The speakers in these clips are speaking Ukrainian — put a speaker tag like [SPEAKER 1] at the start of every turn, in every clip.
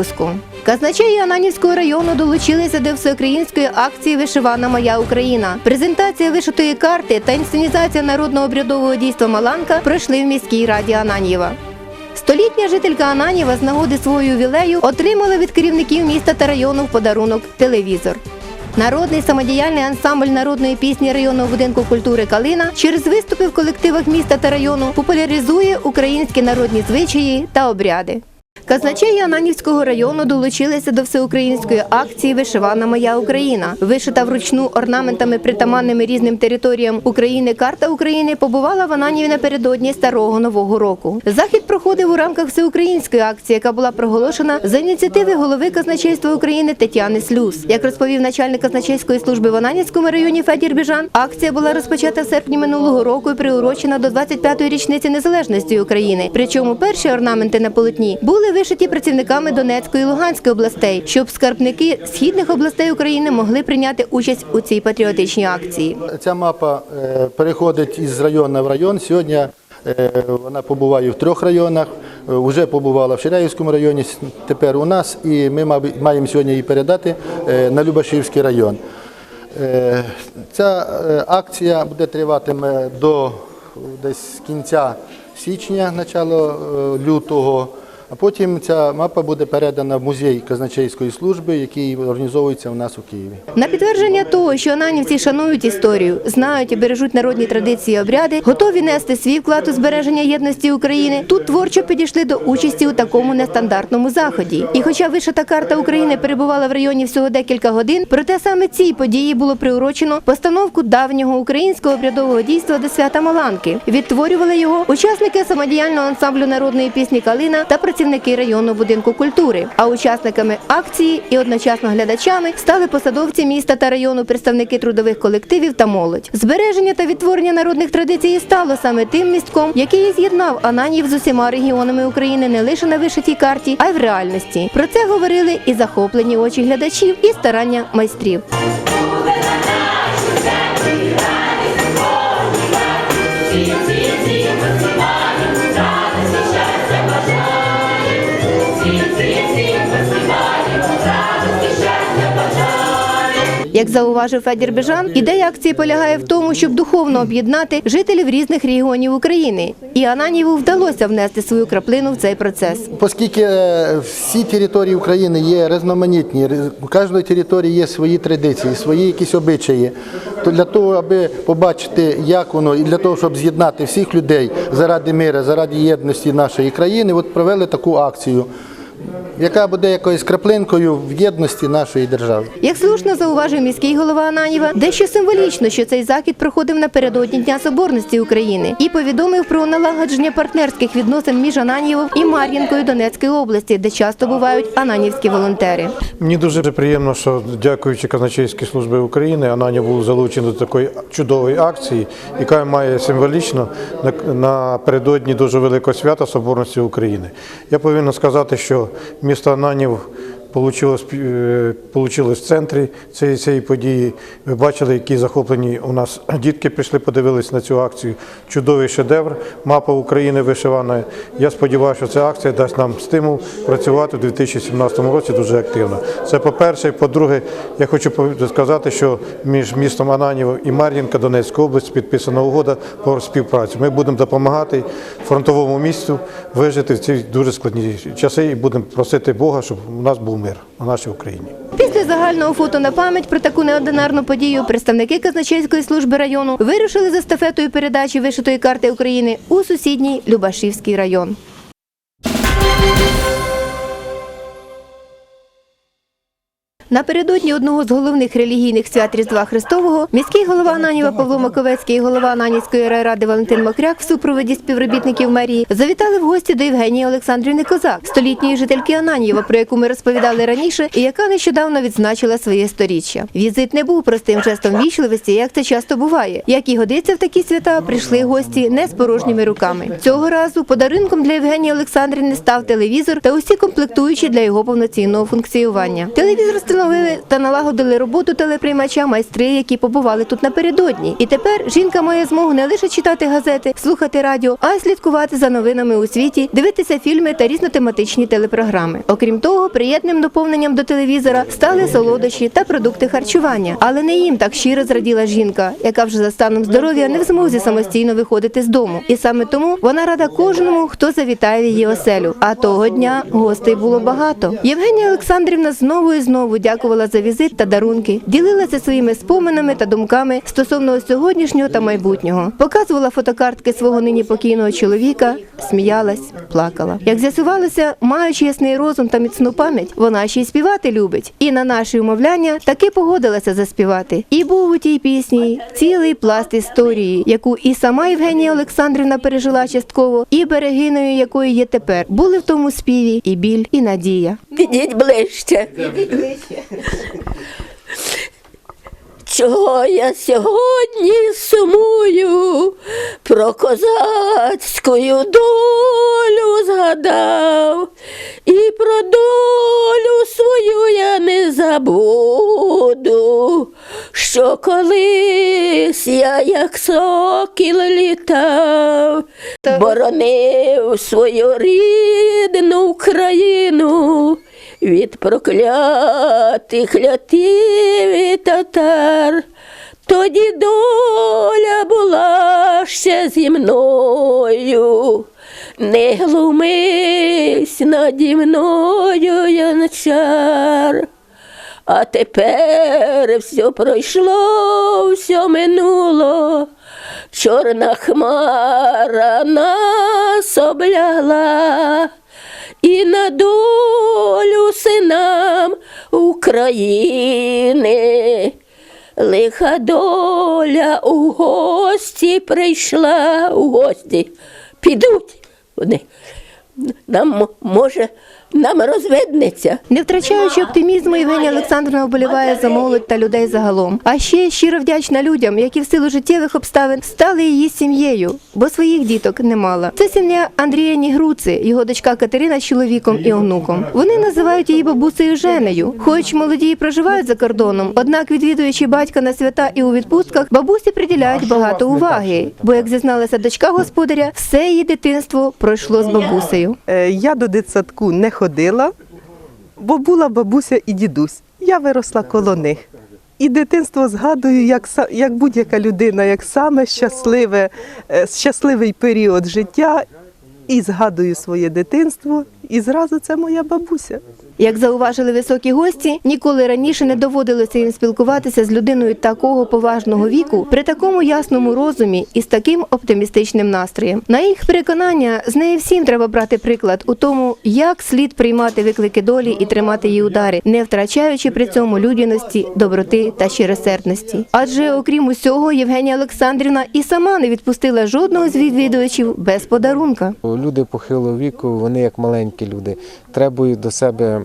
[SPEAKER 1] Випуску. Казначеї Ананівського району долучилися до всеукраїнської акції Вишивана Моя Україна. Презентація вишитої карти та інсценізація народного обрядового дійства Маланка пройшли в міській раді Ананьєва. Столітня жителька Ананіва з нагоди свого ювілею отримала від керівників міста та району в подарунок телевізор. Народний самодіяльний ансамбль народної пісні районного будинку культури Калина через виступи в колективах міста та району популяризує українські народні звичаї та обряди. Казначеї Ананівського району долучилися до всеукраїнської акції Вишивана Моя Україна. Вишита вручну орнаментами, притаманними різним територіям України. Карта України побувала в Ананіві напередодні старого нового року. Захід проходив у рамках всеукраїнської акції, яка була проголошена за ініціативи голови казначейства України Тетяни Слюс. Як розповів начальник казначейської служби в Ананівському районі Федір Біжан, акція була розпочата в серпні минулого року і приурочена до 25-ї річниці незалежності України. Причому перші орнаменти на полотні були вишиті працівниками Донецької і Луганської областей, щоб скарбники східних областей України могли прийняти участь у цій патріотичній акції.
[SPEAKER 2] Ця мапа е, переходить із району в район. Сьогодні е, вона побуває в трьох районах. Е, Вже побувала в Ширяївському районі, тепер у нас, і ми маємо сьогодні її передати на Любашівський район. Ця акція буде триватиме до десь кінця січня, начало лютого. А потім ця мапа буде передана в музей казначейської служби, який організовується у нас у Києві.
[SPEAKER 1] На підтвердження того, що ананівці шанують історію, знають і бережуть народні традиції і обряди, готові нести свій вклад у збереження єдності України. Тут творчо підійшли до участі у такому нестандартному заході. І хоча вишита карта України перебувала в районі всього декілька годин, проте саме цій події було приурочено постановку давнього українського обрядового дійства до свята Маланки. Відтворювали його учасники самодіяльного ансамблю народної пісні Калина та працівники районного будинку культури. А учасниками акції і одночасно глядачами стали посадовці міста та району, представники трудових колективів та молодь. Збереження та відтворення народних традицій і стало саме тим містком, який з'єднав Ананів з усіма регіонами України не лише на вишитій карті, а й в реальності. Про це говорили і захоплені очі глядачів, і старання майстрів. Як зауважив Федір Бежан, ідея акції полягає в тому, щоб духовно об'єднати жителів різних регіонів України. І Ананіву вдалося внести свою краплину в цей процес.
[SPEAKER 2] Оскільки е, всі території України є різноманітні, у кожної території є свої традиції, свої якісь обичаї, то для того, аби побачити, як воно, і для того, щоб з'єднати всіх людей заради миру, заради єдності нашої країни, от провели таку акцію, яка буде якоюсь краплинкою в єдності нашої держави.
[SPEAKER 1] Як слушно зауважив міський голова Ананіва, дещо символічно, що цей захід проходив напередодні Дня Соборності України і повідомив про налагодження партнерських відносин між Ананівом і Мар'їнкою Донецької області, де часто бувають ананівські волонтери.
[SPEAKER 3] Мені дуже приємно, що дякуючи казначейській службі України, Ананів був залучений до такої чудової акції, яка має символічно напередодні дуже великого свята Соборності України. Я повинен сказати, що місто Ананів Е, получилось в центрі цієї, цієї події. Ви бачили, які захоплені у нас дітки прийшли, подивились на цю акцію. Чудовий шедевр, мапа України вишивана. Я сподіваюся, що ця акція дасть нам стимул працювати у 2017 році дуже активно. Це по-перше. По-друге, я хочу сказати, що між містом Ананів і Мар'їнка Донецької області підписана угода про співпрацю. Ми будемо допомагати фронтовому місту вижити в ці дуже складні часи і будемо просити Бога, щоб у нас був мир у нашій Україні.
[SPEAKER 1] Після загального фото на пам'ять про таку неординарну подію представники казначейської служби району вирушили з естафетою передачі вишитої карти України у сусідній Любашівський район. Напередодні одного з головних релігійних свят Різдва Христового міський голова Ананіва Павло Маковецький і голова Ананівської райради Валентин Мокряк в супроводі співробітників мерії завітали в гості до Євгенії Олександрівни Козак, столітньої жительки Ананієва, про яку ми розповідали раніше, і яка нещодавно відзначила своє сторіччя. Візит не був простим жестом вічливості, як це часто буває. Як і годиться в такі свята, прийшли гості не з порожніми руками. Цього разу подарунком для Євгенії Олександрівни став телевізор та усі комплектуючі для його повноцінного функціонування. Телевізор встановили та налагодили роботу телеприймача майстри, які побували тут напередодні. І тепер жінка має змогу не лише читати газети, слухати радіо, а й слідкувати за новинами у світі, дивитися фільми та різнотематичні телепрограми. Окрім того, приємним доповненням до телевізора стали солодощі та продукти харчування. Але не їм так щиро зраділа жінка, яка вже за станом здоров'я не в змозі самостійно виходити з дому. І саме тому вона рада кожному, хто завітає в її оселю. А того дня гостей було багато. Євгенія Олександрівна знову і знову дякувала за візит та дарунки, ділилася своїми споминами та думками стосовно сьогоднішнього та майбутнього. Показувала фотокартки свого нині покійного чоловіка, сміялась, плакала. Як з'ясувалося, маючи ясний розум та міцну пам'ять, вона ще й співати любить. І на наші умовляння таки погодилася заспівати. І був у тій пісні цілий пласт історії, яку і сама Євгенія Олександрівна пережила частково, і берегиною якої є тепер. Були в тому співі і біль, і надія.
[SPEAKER 4] Підіть ближче. Чого я сьогодні сумую, про козацьку долю згадав, і про долю свою я не забуду, що колись я, як сокіл літав, боронив свою рідну Україну від проклятих лятів і татар. Тоді доля була ще зі мною, не глумись наді мною, янчар. А тепер все пройшло, все минуло, чорна хмара нас облягла, і на долю синам України. Лиха доля у гості прийшла, у гості. Підуть вони. Нам може, нам розвиднеться.
[SPEAKER 1] Не втрачаючи оптимізму, Євгенія Олександрівна вболіває за молодь та людей загалом. А ще щиро вдячна людям, які в силу життєвих обставин стали її сім'єю, бо своїх діток не мала. Це сім'я Андрія Нігруци, його дочка Катерина з чоловіком і онуком. Вони називають її бабусею Женею. Хоч молоді і проживають за кордоном, однак відвідуючи батька на свята і у відпустках, бабусі приділяють багато уваги. Бо, як зізналася дочка господаря, все її дитинство пройшло з бабусею.
[SPEAKER 5] Е, Я до дитсадку не ходила, бо була бабуся і дідусь. Я виросла коло них. І дитинство згадую, як, як будь-яка людина, як саме щасливе, е, щасливий період життя. І згадую своє дитинство, і зразу це моя бабуся.
[SPEAKER 1] Як зауважили високі гості, ніколи раніше не доводилося їм спілкуватися з людиною такого поважного віку при такому ясному розумі і з таким оптимістичним настроєм. На їх переконання, з неї всім треба брати приклад у тому, як слід приймати виклики долі і тримати її удари, не втрачаючи при цьому людяності, доброти та щиросердності. Адже, окрім усього, Євгенія Олександрівна і сама не відпустила жодного з відвідувачів без подарунка.
[SPEAKER 6] Люди похилого віку, вони як маленькі люди, требують до себе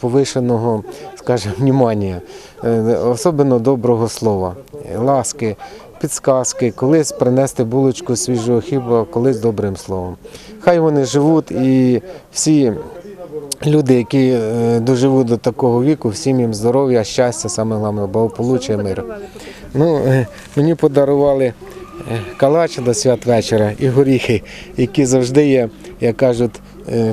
[SPEAKER 6] повишеного, скажімо, внимання, е, особливо доброго слова, ласки, підсказки, колись принести булочку свіжого хліба, колись добрим словом. Хай вони живуть і всі люди, які е, доживуть до такого віку, всім їм здоров'я, щастя, саме головне, благополуччя, мир. Ну, е, мені подарували калач до святвечора і горіхи, які завжди є, як кажуть,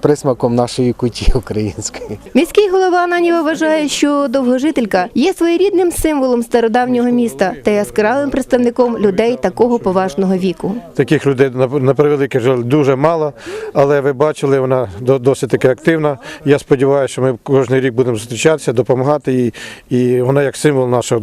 [SPEAKER 6] присмаком нашої куті української.
[SPEAKER 1] Міський голова Ананіва вважає, що довгожителька є своєрідним символом стародавнього міста та яскравим представником людей такого поважного віку.
[SPEAKER 3] Таких людей на, превеликий жаль дуже мало, але ви бачили, вона досить таки активна. Я сподіваюся, що ми кожен рік будемо зустрічатися, допомагати їй. І вона як символ наших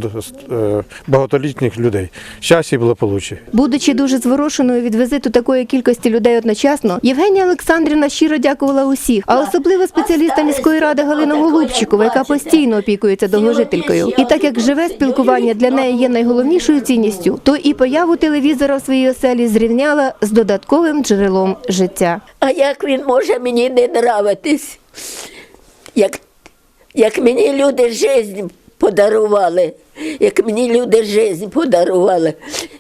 [SPEAKER 3] е, багатолітніх людей. Щастя і благополуччя.
[SPEAKER 1] Будучи дуже зворушеною від візиту такої кількості людей одночасно, Євгенія Олександрівна щиро дякувала усіх, а особливо спеціаліста міської ради Галину Голубчикову, яка постійно опікується довгожителькою. І так як живе спілкування для неї є найголовнішою цінністю, то і появу телевізора в своїй оселі зрівняла з додатковим джерелом життя.
[SPEAKER 4] А як він може мені не нравитись? Як, як мені люди жизнь подарували, як мені люди життя подарували,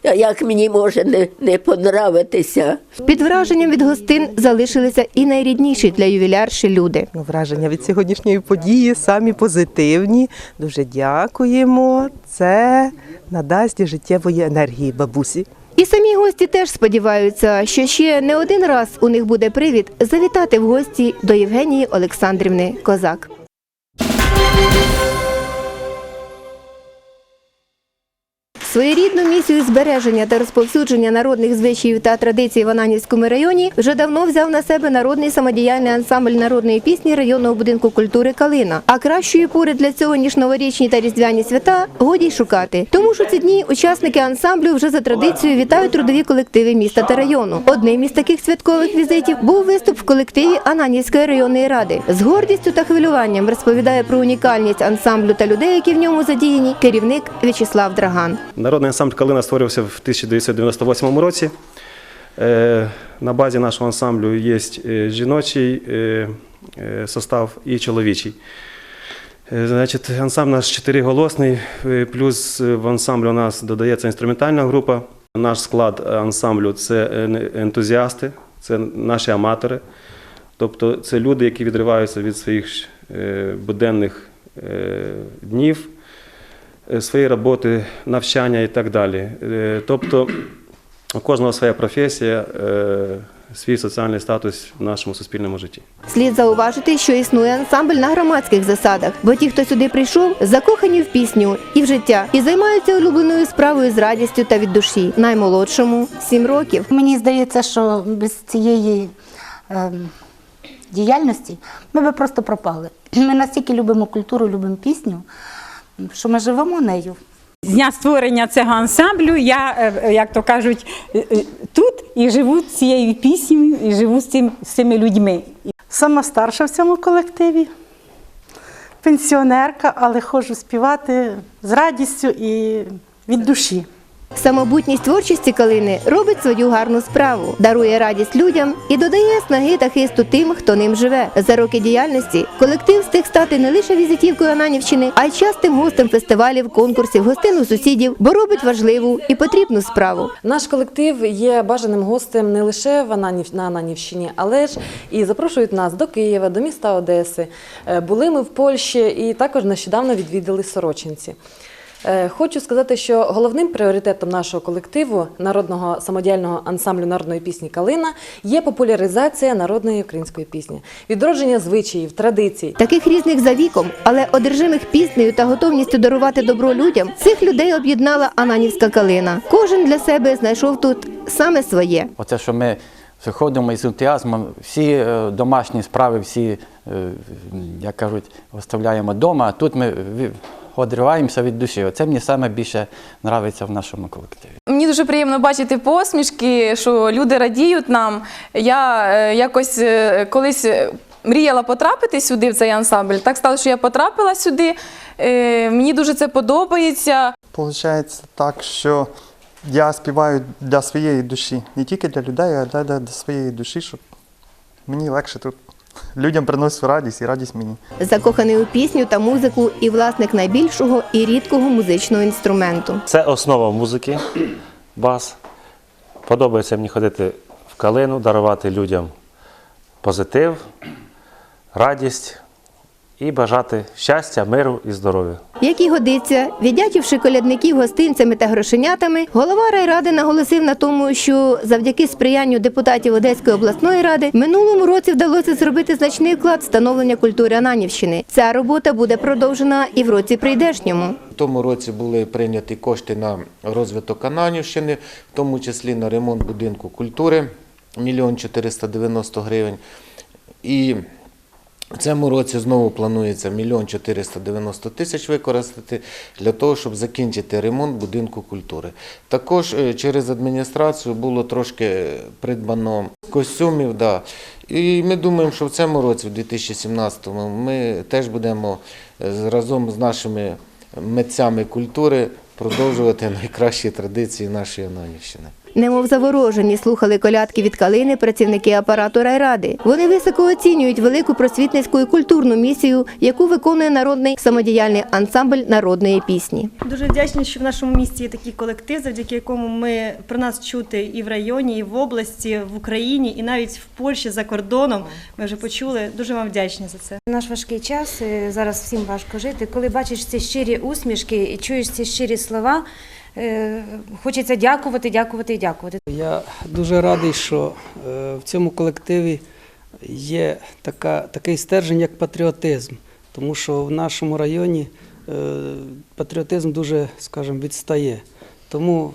[SPEAKER 4] а як мені може не, не понравитися.
[SPEAKER 1] Під враженням від гостин залишилися і найрідніші для ювілярші люди.
[SPEAKER 5] Ну, Враження від сьогоднішньої події самі позитивні. Дуже дякуємо. Це надасть життєвої енергії бабусі.
[SPEAKER 1] І самі гості теж сподіваються, що ще не один раз у них буде привід завітати в гості до Євгенії Олександрівни Козак. Своєрідну місію збереження та розповсюдження народних звичаїв та традицій в Ананівському районі вже давно взяв на себе народний самодіяльний ансамбль народної пісні районного будинку культури Калина. А кращої пори для цього ніж новорічні та різдвяні свята годі й шукати. Тому що ці дні учасники ансамблю вже за традицією вітають трудові колективи міста та району. Одним із таких святкових візитів був виступ в колективі Ананівської районної ради. З гордістю та хвилюванням розповідає про унікальність ансамблю та людей, які в ньому задіяні, керівник В'ячеслав Драган.
[SPEAKER 7] Народний ансамбль Калина створився в 1998 році. Е, На базі нашого ансамблю є е, жіночий е, состав і чоловічий. Значить, ансамбль наш чотириголосний, плюс в ансамблі у нас додається інструментальна група. Наш склад ансамблю це ентузіасти, це наші аматори. Тобто це люди, які відриваються від своїх буденних днів, е, своєї роботи, навчання і так далі. Е, Тобто у кожного своя професія, е, свій соціальний статус в нашому суспільному житті.
[SPEAKER 1] Слід зауважити, що існує ансамбль на громадських засадах, бо ті, хто сюди прийшов, закохані в пісню і в життя, і займаються улюбленою справою з радістю та від душі. Наймолодшому сім років.
[SPEAKER 8] Мені здається, що без цієї ем, діяльності ми би просто пропали. Ми настільки любимо культуру, любимо пісню, що ми живемо нею.
[SPEAKER 9] З дня створення цього ансамблю я, е, як то кажуть, е, е, тут і живу цією піснею, і живу з, цим, з цими людьми.
[SPEAKER 10] Сама старша в цьому колективі, пенсіонерка, але ходжу співати з радістю і від душі.
[SPEAKER 1] Самобутність творчості калини робить свою гарну справу, дарує радість людям і додає снаги та хисту тим, хто ним живе. За роки діяльності колектив встиг стати не лише візитівкою Ананівщини, а й частим гостем фестивалів, конкурсів, гостин у сусідів, бо робить важливу і потрібну справу.
[SPEAKER 11] Наш колектив є бажаним гостем не лише в Ананів, на Ананівщині, але ж і запрошують нас до Києва, до міста Одеси. Е, Були ми в Польщі і також нещодавно відвідали Сорочинці. Е, Хочу сказати, що головним пріоритетом нашого колективу народного самодіяльного ансамблю народної пісні Калина є популяризація народної української пісні, відродження звичаїв, традицій.
[SPEAKER 1] Таких різних за віком, але одержимих піснею та готовністю дарувати добро людям, цих людей об'єднала Ананівська калина. Кожен для себе знайшов тут саме своє.
[SPEAKER 12] Оце, що ми виходимо із ентузіазмом, всі е, домашні справи, всі, е, як кажуть, оставляємо вдома, а тут ми одриваємося від душі. Оце мені саме більше подобається в нашому колективі.
[SPEAKER 13] Мені дуже приємно бачити посмішки, що люди радіють нам. Я е, якось е, колись е, мріяла потрапити сюди в цей ансамбль. Так стало, що я потрапила сюди. Е, Мені дуже це подобається.
[SPEAKER 14] Получається так, що я співаю для своєї душі, не тільки для людей, а для, для своєї душі, щоб мені легше тут. Людям приносить радість і радість мені.
[SPEAKER 1] Закоханий у пісню та музику і власник найбільшого і рідкого музичного інструменту.
[SPEAKER 15] Це основа музики, бас. Подобається мені ходити в калину, дарувати людям позитив, радість і бажати щастя, миру і здоров'я.
[SPEAKER 1] Як і годиться, віддячивши колядників гостинцями та грошенятами, голова райради наголосив на тому, що завдяки сприянню депутатів Одеської обласної ради минулому році вдалося зробити значний вклад в становлення культури Ананівщини. Ця робота буде продовжена і в році прийдешньому.
[SPEAKER 6] В тому році були прийняті кошти на розвиток Ананівщини, в тому числі на ремонт будинку культури 1 490 гривень. І в цьому році знову планується 1 490 тисяч використати для того, щоб закінчити ремонт будинку культури. Також е, через адміністрацію було трошки придбано костюмів. Да. І ми думаємо, що в цьому році, в 2017-му, ми теж будемо е, разом з нашими митцями культури продовжувати найкращі традиції нашої Ананівщини.
[SPEAKER 1] Немов заворожені слухали колядки від калини працівники апарату райради. Вони високо оцінюють велику просвітницьку і культурну місію, яку виконує народний самодіяльний ансамбль народної пісні.
[SPEAKER 16] Дуже вдячні, що в нашому місті є такий колектив, завдяки якому ми про нас чути і в районі, і в області, в Україні, і навіть в Польщі за кордоном. Ми вже почули. Дуже вам вдячні за це.
[SPEAKER 17] Наш важкий час зараз всім важко жити. Коли бачиш ці щирі усмішки і чуєш ці щирі слова, хочеться дякувати, дякувати і дякувати.
[SPEAKER 18] Я дуже радий, що е, в цьому колективі є така, такий стержень, як патріотизм. Тому що в нашому районі е, патріотизм дуже, скажімо, відстає. Тому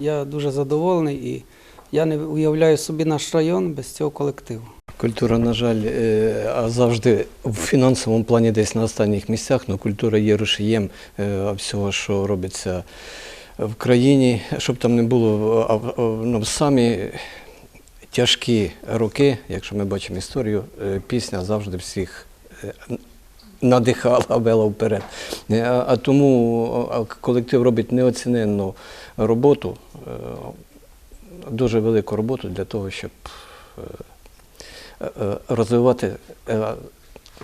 [SPEAKER 18] я дуже задоволений і я не уявляю собі наш район без цього колективу.
[SPEAKER 19] Культура, на жаль, е, а завжди в фінансовому плані десь на останніх місцях, але культура є рушієм е, всього, що робиться в країні, щоб там не було ну, самі тяжкі роки, якщо ми бачимо історію, е, пісня завжди всіх е, надихала, вела вперед. Е, А, тому колектив робить неоціненну роботу, дуже велику роботу для того, щоб розвивати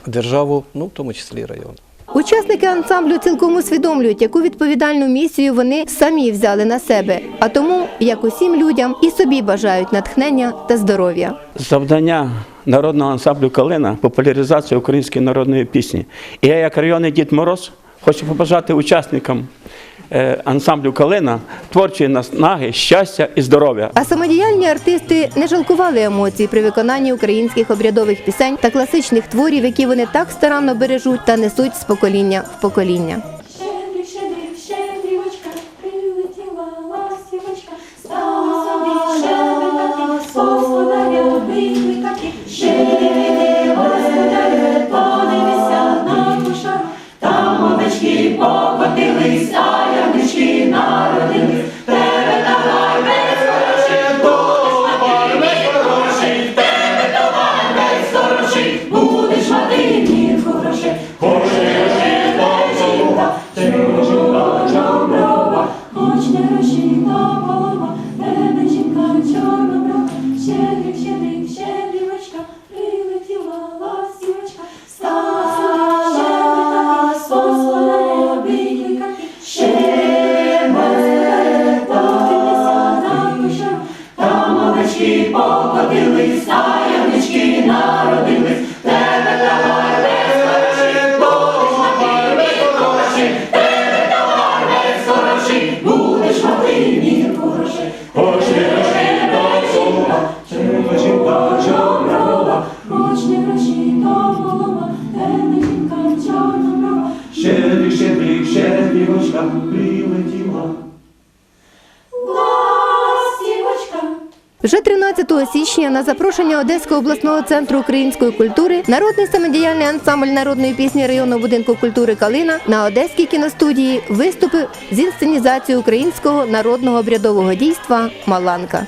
[SPEAKER 19] державу, ну в тому числі район.
[SPEAKER 1] Учасники ансамблю цілком усвідомлюють, яку відповідальну місію вони самі взяли на себе, а тому, як усім людям, і собі бажають натхнення та здоров'я.
[SPEAKER 20] Завдання народного ансамблю Калина популяризація української народної пісні. І я, як районний Дід Мороз, хочу побажати учасникам е, ансамблю Калина творчої наснаги, щастя і здоров'я.
[SPEAKER 1] А самодіяльні артисти не жалкували емоцій при виконанні українських обрядових пісень та класичних творів, які вони так старанно бережуть та несуть з покоління в покоління.
[SPEAKER 21] Не розчина голова, тебе жінка чорноброва, щедрик, щедрик,
[SPEAKER 1] 15 січня на запрошення Одеського обласного центру української культури народний самодіяльний ансамбль народної пісні районного будинку культури Калина на Одеській кіностудії виступив з інсценізацією українського народного обрядового дійства Маланка.